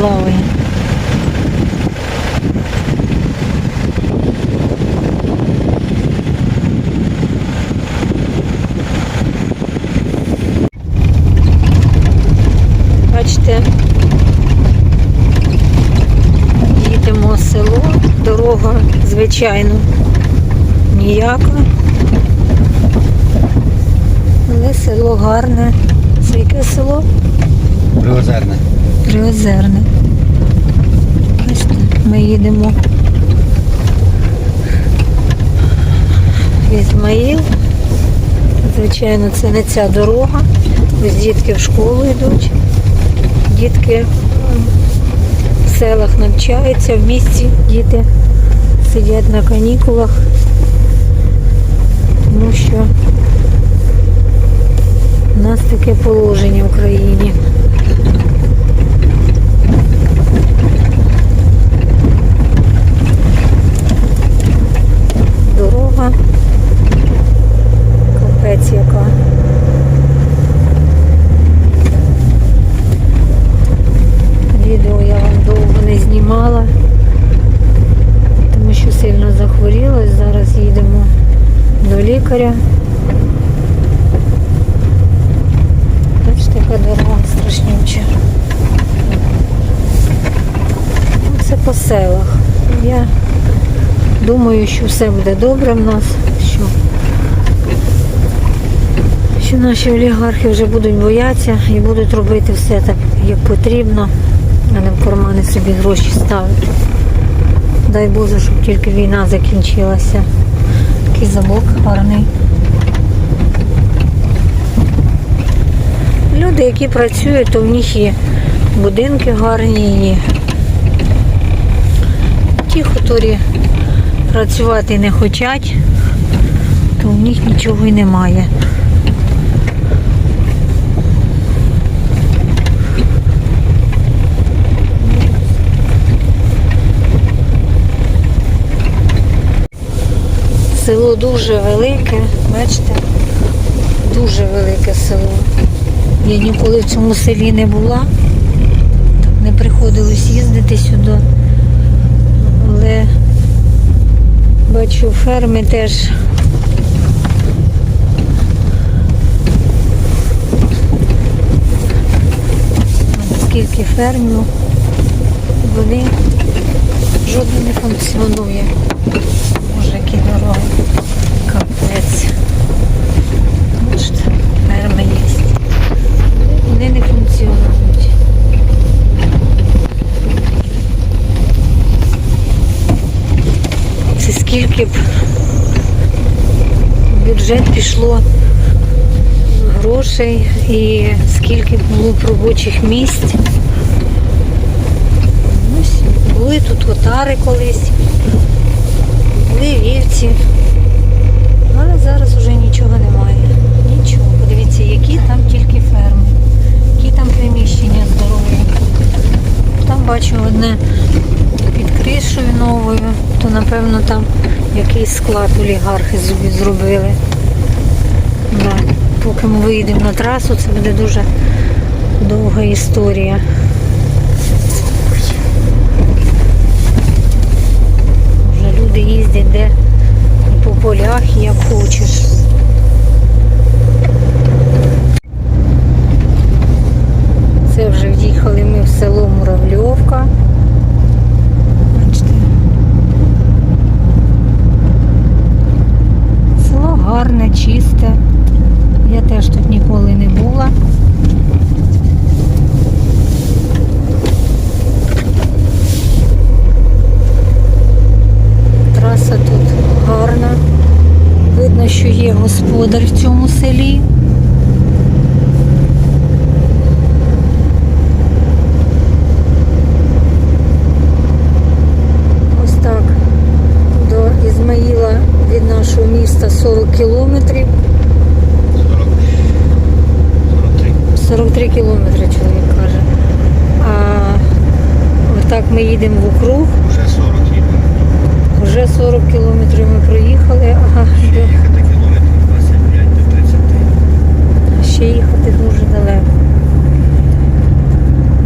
плаває. Бачите, їдемо село, дорога, звичайно, ніяка. Але село гарне. Це яке село? Приозерне. Приозерне. Бачите, ми їдемо в Ізмаїл. Звичайно, це не ця дорога. Ось дітки в школу йдуть. Дітки в селах навчаються, в місті діти сидять на канікулах, тому що у нас таке положення в країні. дорога. Капець яка. Відео я вам довго не знімала, тому що сильно захворіла. Зараз їдемо до лікаря. Бачите, яка дорога страшнюча. Ну, Це по селах. Я Думаю, що все буде добре в нас, що, що наші олігархи вже будуть боятися і будуть робити все так, як потрібно, а не в кармани собі гроші ставити. Дай Боже, щоб тільки війна закінчилася. Такий замок гарний. Люди, які працюють, то в них і будинки гарні, і ті, які працювати не хочуть, то в них нічого і немає. Село дуже велике, бачите, дуже велике село. Я ніколи в цьому селі не була, так не приходилось їздити сюди, але Бачу, ферми теж. Скільки фермів, вони жоден не функціонує. Які дороги. Капець. Бачите, ферми є. Вони не функціонують. Це скільки б бюджет пішло грошей і скільки б було б робочих місць. Були тут отари колись, були але зараз вже нічого немає. Нічого. Подивіться, які там тільки ферми, які там приміщення здорові. Там бачу одне під кришою новою, то напевно там якийсь склад олігархи зробили. Да. Поки ми виїдемо на трасу, це буде дуже довга історія. Вже де по полях, як хочеш. Це вже в'їхали ми в село Муравльовка. Бачите. Село гарне, чисте. Я теж тут ніколи не була. Траса тут гарна. Видно, що є господар в цьому селі. Ось так. До Ізмаїла від нашого міста 40 кілометрів. 43. 43 кілометри чоловік каже. А отак їдемо в округ. Вже 40 їдемо. Вже 40 кілометрів ми проїхали, ага, Ще до- їхати кілометрів 25 до 30. ще їхати дуже далеко.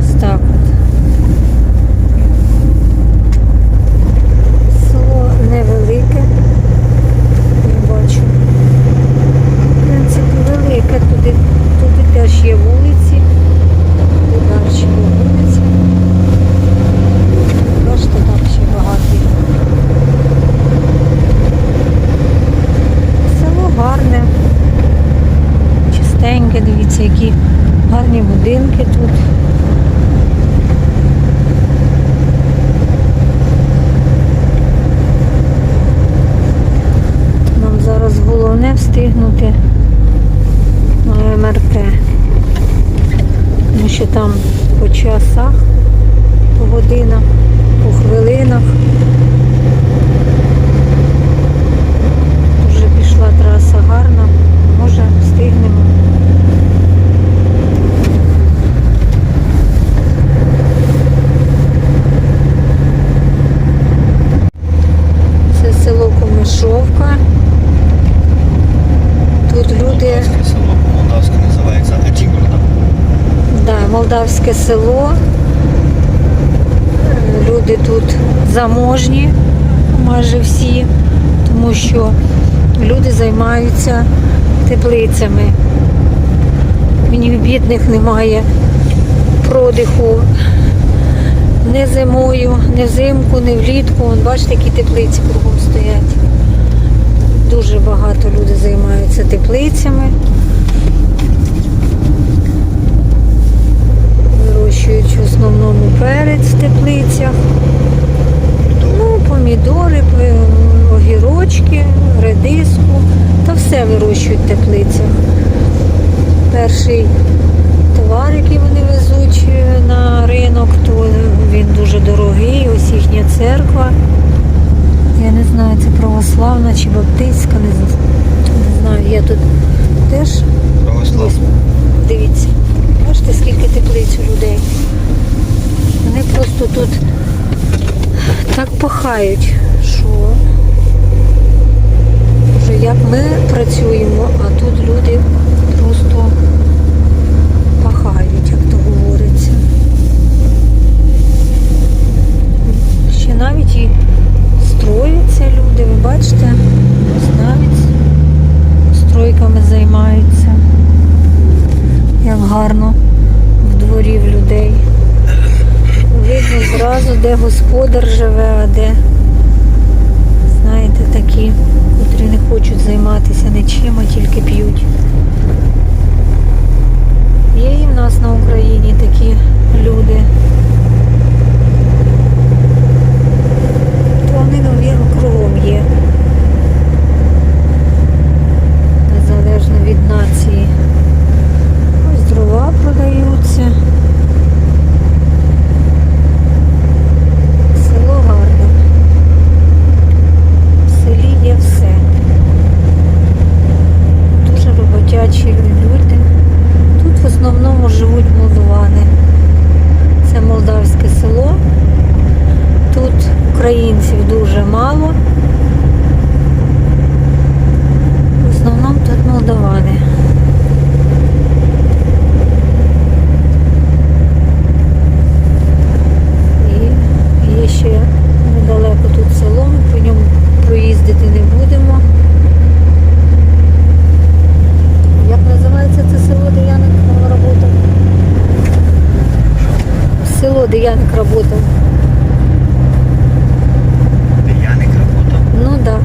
Ось так от. Подивіться, які гарні будинки тут. Нам зараз головне встигнути на МРТ. Тому що там по часах, по годинах, по хвилинах. Вже пішла траса гарна. Може встигнемо. Це село Комишовка. Тут люди. Молдавське село. Молдавське називається Ачігорда. Да, молдавське село. Люди тут заможні, майже всі, тому що люди займаються теплицями. Ні в бідних немає продиху не зимою, не взимку, не влітку. Вон, бачите, які теплиці кругом стоять. Дуже багато людей займаються теплицями. Вирощують в основному перець в теплицях. Ну, помідори, огірочки, редиску. Та все вирощують в теплицях. Перший товар, який вони везуть е, на ринок, то він дуже дорогий. Ось їхня церква. Я не знаю, це православна чи баптистська, не, знаю. Я тут теж Православне. Дивіться, скільки людей. Вони просто тут так пахають, що вже як ми працюємо, а тут люди просто пахають, як то говориться. Ще навіть і строяться люди, ви бачите, ось навіть стройками займаються як гарно в дворі в людей. Видно зразу, де господар живе, а де, знаєте, такі, котрі не хочуть займатися нічим, а тільки п'ють. Є і в нас на Україні такі люди. То вони навірно кругом є. Незалежно від нації. Ось дрова продаються. Село гарне. В селі є все. Дуже роботячі люди. Тут в основному живуть молдовани. Це молдавське село. Тут українців дуже мало. В основному тут молдавани. І є ще недалеко тут село, ми по ньому проїздити не будемо. Як називається це село, де Яник працював? Село, де Яник працював. Яник работав. Ну так. Да.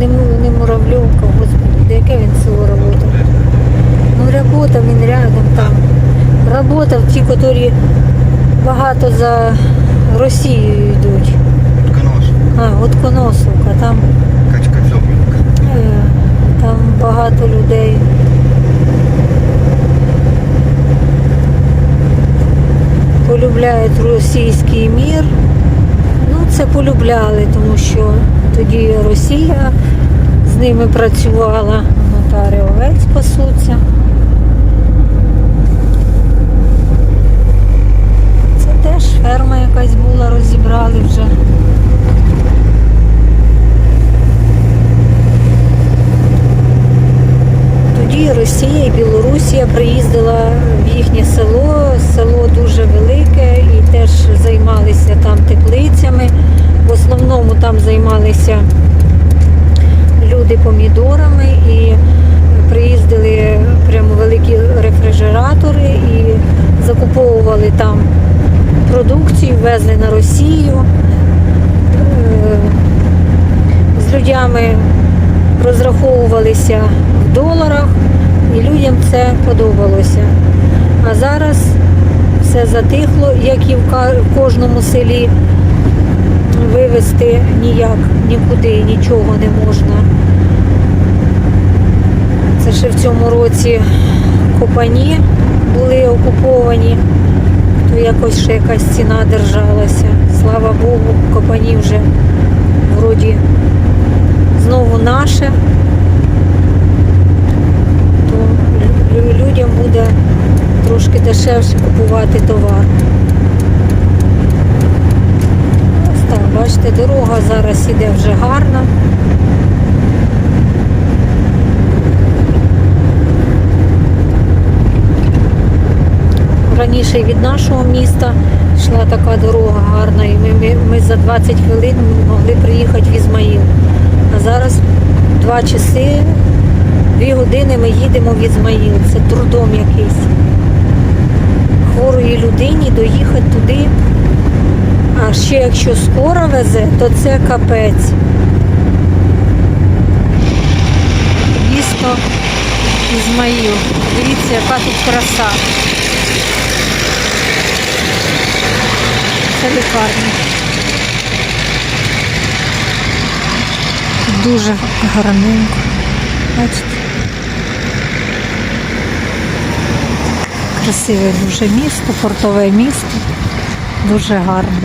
Не, не Муравльовка, господи, де яке він село працював? Ну, работав він рядом там. Работав ті, котрі багато за Росією йдуть. А, от Коносовка, там, Качка е, там багато людей. Полюбляють російський мір. Ну, це полюбляли, тому що тоді Росія з ними працювала. Нотарі овець пасуться. Це теж ферма якась була, розібрали вже. Тоді Росія і Білорусія приїздила в їхнє село. Село дуже велике і теж займалися там теплицями. В основному там займалися люди помідорами і приїздили прямо великі рефрижератори і закуповували там продукцію, везли на Росію. Е, З людьми розраховувалися в доларах, І людям це. А зараз все затихло, як і в кожному селі. Вивезти ніяк, нікуди, нічого не можна. Це ще в цьому році Копані були окуповані, то якось ще якась ціна держалася. Слава Богу, Копані вже вроді знову наше, то лю- людям буде трошки дешевше купувати товар. Ось так, бачите, дорога зараз іде вже гарна. Раніше від нашого міста йшла така дорога гарна, і ми, ми, ми за 20 хвилин могли приїхати в Ізмаїл. А зараз два часи, дві години ми їдемо в Ізмаїл. Це трудом якийсь. Хворої людині доїхати туди. А ще якщо скоро везе, то це капець. Місто Ізмаїл. Дивіться, яка тут краса. Це лікарня. Дуже гарненько. Бачите? Красиве дуже місто, портове місто. Дуже гарне.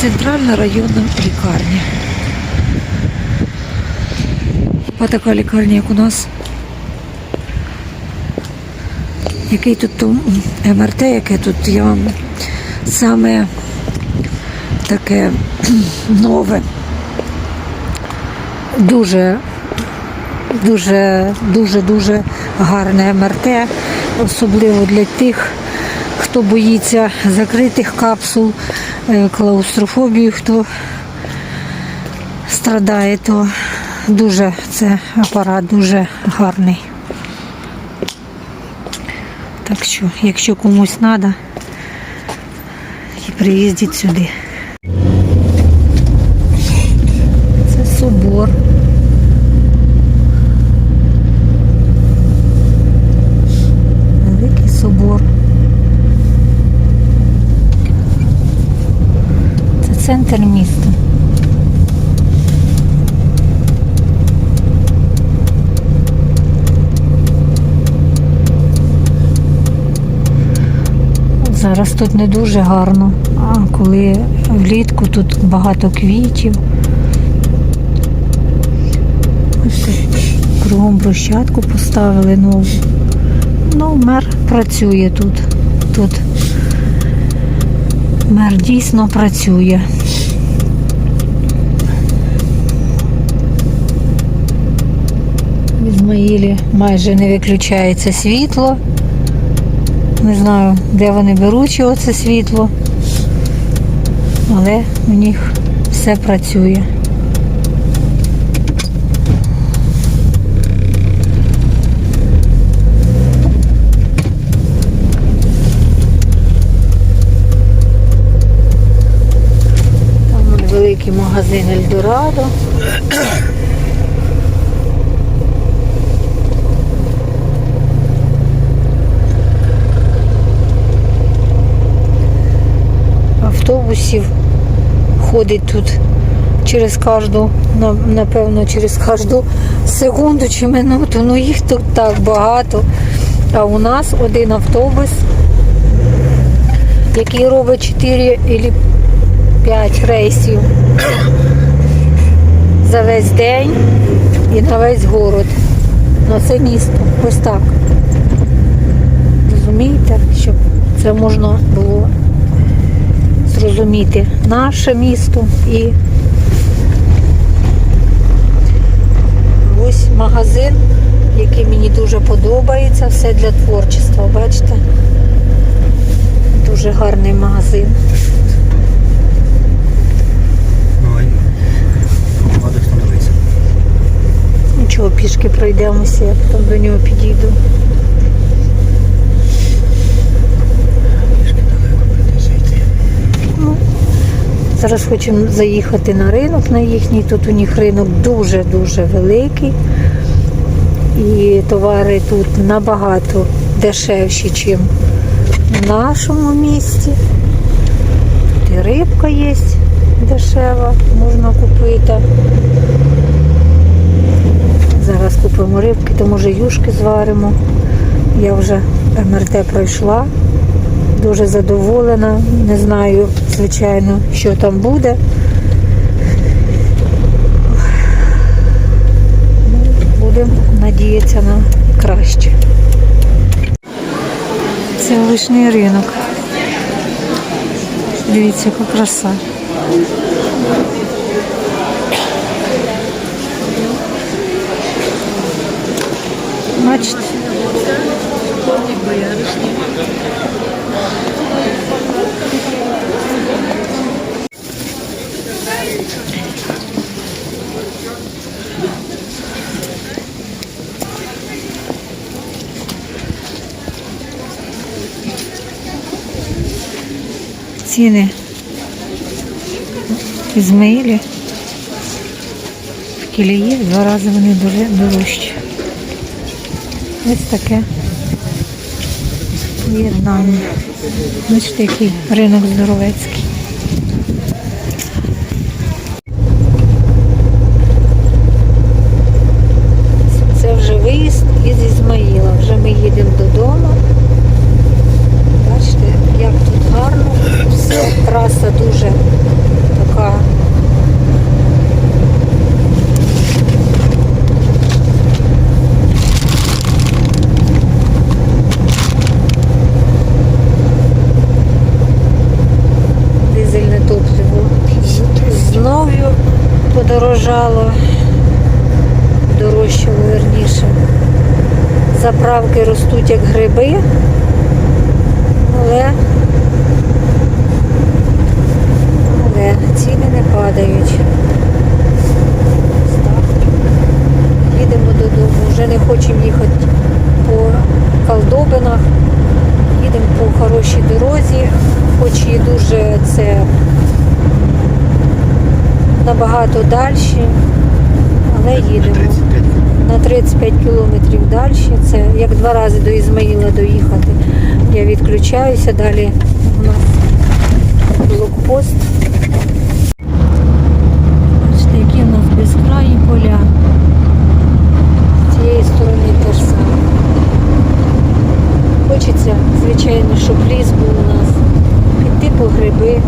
Центральна районна лікарня. Хіба така лікарня, як у нас. Який тут МРТ, яке тут я вам саме таке нове. Дуже, дуже, дуже, дуже гарне МРТ, особливо для тих, хто боїться закритих капсул, е, клаустрофобію, хто страдає, то дуже це апарат дуже гарний. Так що, якщо комусь треба, приїздіть сюди. Це собор. Великий собор. Це центр міста. Зараз тут не дуже гарно, а коли влітку тут багато квітів. Кругом брусчатку поставили нову. Ну, мер працює тут. Тут мер дійсно працює. В Ізмаїлі майже не виключається світло. Не знаю, де вони беруть оце це світло, але у них все працює. Там вон великий магазин Ельдорадо. автобусів ходить тут через кожну, напевно, через кожну секунду чи минуту. Ну їх тут так багато. А у нас один автобус, який робить 4 або 5 рейсів за весь день і на весь город. На це місто. Ось так. Розумієте, щоб це можна було зрозуміти наше місто і ось магазин, який мені дуже подобається, все для творчества, бачите? Дуже гарний магазин. Ну, а треба становитися. Нічого, пішки пройдемося, я потім до нього підійду. Ну, Зараз хочемо заїхати на ринок на їхній. Тут у них ринок дуже-дуже великий. І товари тут набагато дешевші, ніж в нашому місті. Тут і рибка є дешева, можна купити. Зараз рибки, то може юшки зваримо. Я вже МРТ пройшла, дуже задоволена. Не знаю, звичайно, що там буде. Будемо надіятися на краще. Це овочний ринок. Дивіться, яка краса. Бачите? Ціни в в Кілії два рази вони дорожчі. Ось таке єднання. Бачите, який ринок здоровецький. Це вже виїзд із Ізмаїла. Вже ми їдемо додому. Бачите, як тут гарно. Все, траса дуже така. Дизельне топливо знову подорожало, дорожчало верніше. Заправки ростуть як гриби, але але ціни не падають. Їдемо додому, вже не хочемо їхати по колдобинах, їдемо по хорошій дорозі, хоч і дуже це набагато далі, але їдемо 35 на 35 кілометрів далі. Це як два рази до Ізмаїла доїхати. Я відключаюся, далі у нас блокпост. Бачите, які в нас безкраї поля. З цієї сторони теж саме. Хочеться, звичайно, щоб ліс був у нас. Піти по гриби.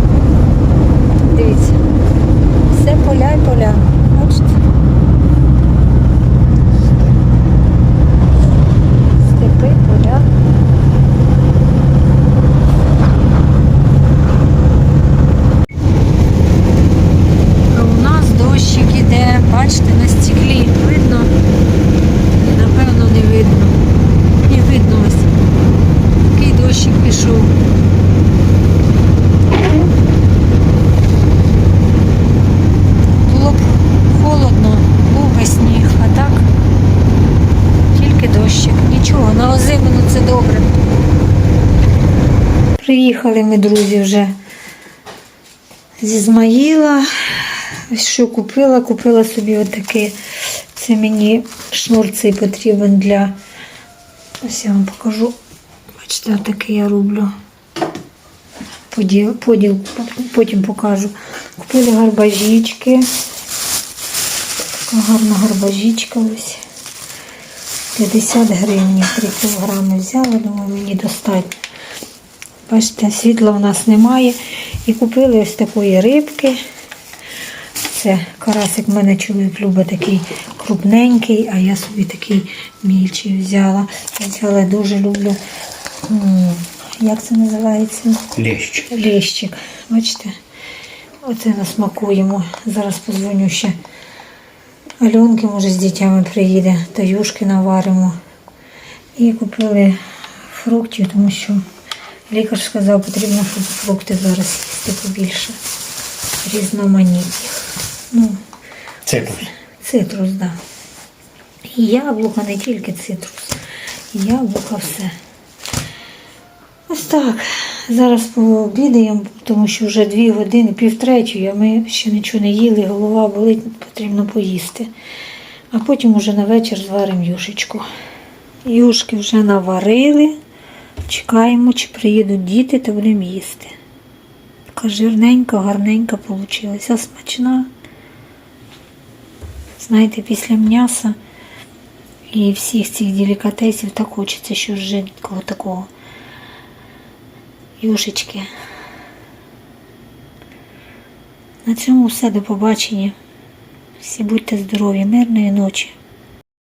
Дивіться. Все поля і поля. Бачите? Степи, поля. А у нас дощик іде, бачите, на стеклі. Видно? Напевно, не видно. Не видно ось. Такий дощик пішов. Було б холодно, був би сніг, а так тільки дощик. Нічого, на озимину це добре. Приїхали ми, друзі, вже з Ізмаїла. Що купила? Купила собі отакий. Це мені шнур цей потрібен для. Ось я вам покажу. Бачите, отакий я роблю. Поділ, поділ потім покажу. Купили гарбажічки. Така гарна гарбажічка ось. 50 гривень, 3 кілограми взяла, думаю, мені достатньо. Бачите, світла в нас немає. І купили ось такої рибки. Це карасик в мене чоловік любить такий крупненький, а я собі такий мільчий взяла. Я взяла дуже люблю. Як це називається? Лещ. Лещик. Бачите? Оце насмакуємо. Зараз позвоню ще. Альонки, може, з дітями приїде, та юшки наваримо. І купили фруктів, тому що лікар сказав, потрібно, фрукти зараз їсти побільше. Різноманітних. Ну, Цитрус. цитрус, так. Да. І яблука, не тільки цитрус. І яблука все. Ось так. Зараз пообідаємо, тому що вже дві години, півтретьої, а ми ще нічого не їли, голова болить, потрібно поїсти. А потім уже на вечір зваримо юшечку. Юшки вже наварили. Чекаємо, чи приїдуть діти, та будемо їсти. Така жирненька, гарненька вийшла, смачна. Знаєте, після м'яса і всіх цих делікатесів так хочеться щось жидкого такого. Юшечки. На цьому все, до побачення. Всі будьте здорові, мирної ночі.